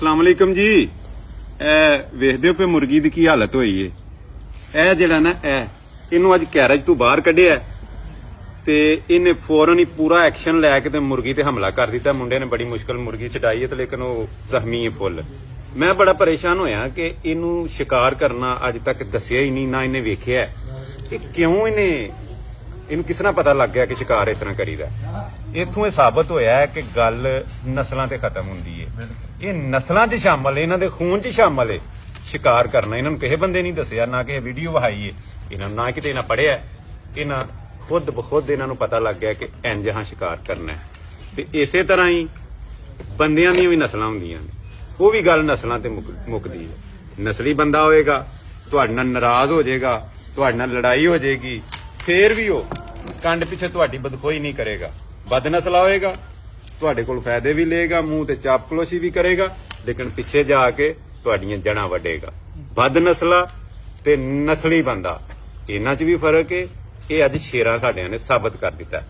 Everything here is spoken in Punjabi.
ਅਸਲਾਮ ਅਲੈਕਮ ਜੀ। ਇਹ ਵੇਖਦੇ ਹੋ ਪਏ ਮੁਰਗੀ ਦੀ ਕੀ ਹਾਲਤ ਹੋਈ ਏ। ਇਹ ਜਿਹੜਾ ਨਾ ਇਹ ਇਹਨੂੰ ਅੱਜ ਕੈਰੇਜ ਤੋਂ ਬਾਹਰ ਕੱਢਿਆ ਤੇ ਇਹਨੇ ਫੌਰਨ ਹੀ ਪੂਰਾ ਐਕਸ਼ਨ ਲੈ ਕੇ ਤੇ ਮੁਰਗੀ ਤੇ ਹਮਲਾ ਕਰ ਦਿੱਤਾ। ਮੁੰਡੇ ਨੇ ਬੜੀ ਮੁਸ਼ਕਲ ਮੁਰਗੀ ਛਡਾਈ ਤੇ ਲੇਕਿਨ ਉਹ ਜ਼ਖਮੀ ਹੈ ਫੁੱਲ। ਮੈਂ ਬੜਾ ਪਰੇਸ਼ਾਨ ਹੋਇਆ ਕਿ ਇਹਨੂੰ ਸ਼ਿਕਾਰ ਕਰਨਾ ਅੱਜ ਤੱਕ ਦੱਸਿਆ ਹੀ ਨਹੀਂ, ਨਾ ਇਹਨੇ ਵੇਖਿਆ ਹੈ। ਇਹ ਕਿਉਂ ਇਹਨੇ ਇਹਨੂੰ ਕਿਸ ਤਰ੍ਹਾਂ ਪਤਾ ਲੱਗ ਗਿਆ ਕਿ ਸ਼ਿਕਾਰ ਇਸ ਤਰ੍ਹਾਂ ਕਰੀਦਾ? ਇੱਥੋਂ ਇਹ ਸਾਬਤ ਹੋਇਆ ਹੈ ਕਿ ਗੱਲ ਨਸਲਾਂ ਤੇ ਖਤਮ ਹੁੰਦੀ ਹੈ। ਇਹ ਨਸਲਾਂ 'ਚ ਸ਼ਾਮਲ ਹੈ ਇਹਨਾਂ ਦੇ ਖੂਨ 'ਚ ਸ਼ਾਮਲ ਹੈ। ਸ਼ਿਕਾਰ ਕਰਨਾ ਇਹਨਾਂ ਨੂੰ ਕਿਸੇ ਬੰਦੇ ਨਹੀਂ ਦੱਸਿਆ ਨਾ ਕਿਸੇ ਵੀਡੀਓ ਵਹਾਈ ਹੈ। ਇਹਨਾਂ ਨੂੰ ਨਾ ਕਿਤੇ ਇਹਨਾਂ ਪੜਿਆ ਇਹਨਾਂ ਖੁਦ ਬਖੁਦ ਇਹਨਾਂ ਨੂੰ ਪਤਾ ਲੱਗ ਗਿਆ ਕਿ ਇੰਜ ਹਾਂ ਸ਼ਿਕਾਰ ਕਰਨਾ ਹੈ। ਤੇ ਇਸੇ ਤਰ੍ਹਾਂ ਹੀ ਬੰਦਿਆਂ ਦੀਆਂ ਵੀ ਨਸਲਾਂ ਹੁੰਦੀਆਂ ਨੇ। ਉਹ ਵੀ ਗੱਲ ਨਸਲਾਂ ਤੇ ਮੁੱਕ- ਮੁੱਕਦੀ ਹੈ। ਨਸਲੀ ਬੰਦਾ ਹੋਏਗਾ ਤੁਹਾਡੇ ਨਾਲ ਨਾਰਾਜ਼ ਹੋ ਜਾਏਗਾ ਤੁਹਾਡੇ ਨਾਲ ਲੜਾਈ ਹੋ ਜਾਏਗੀ ਫੇਰ ਵੀ ਉਹ ਕੰਡ ਪਿੱਛੇ ਤੁਹਾਡੀ ਬਦਖੋਈ ਨਹੀਂ ਕਰੇਗਾ। ਬਦ ਨਸਲਾ ਹੋਏਗਾ ਤੁਹਾਡੇ ਕੋਲ ਫਾਇਦੇ ਵੀ ਲਏਗਾ, ਮੂੰਹ ਤੇ ਚਾਪਕਲੋਸ਼ੀ ਵੀ ਕਰੇਗਾ, ਲੇਕਿਨ ਪਿੱਛੇ ਜਾ ਕੇ ਤੁਹਾਡੀਆਂ ਜੜਾਂ ਵੱਢੇਗਾ। ਬਦ ਨਸਲਾ ਤੇ ਨਸਲੀ ਬੰਦਾ। ਇਹਨਾਂ 'ਚ ਵੀ ਫ਼ਰਕ ਹੈ ਇਹ ਅੱਜ ਸ਼ੇਰਾਂ ਸਾਡਿਆਂ ਨੇ ਸਾਬਤ ਕਰ ਦਿੱਤਾ।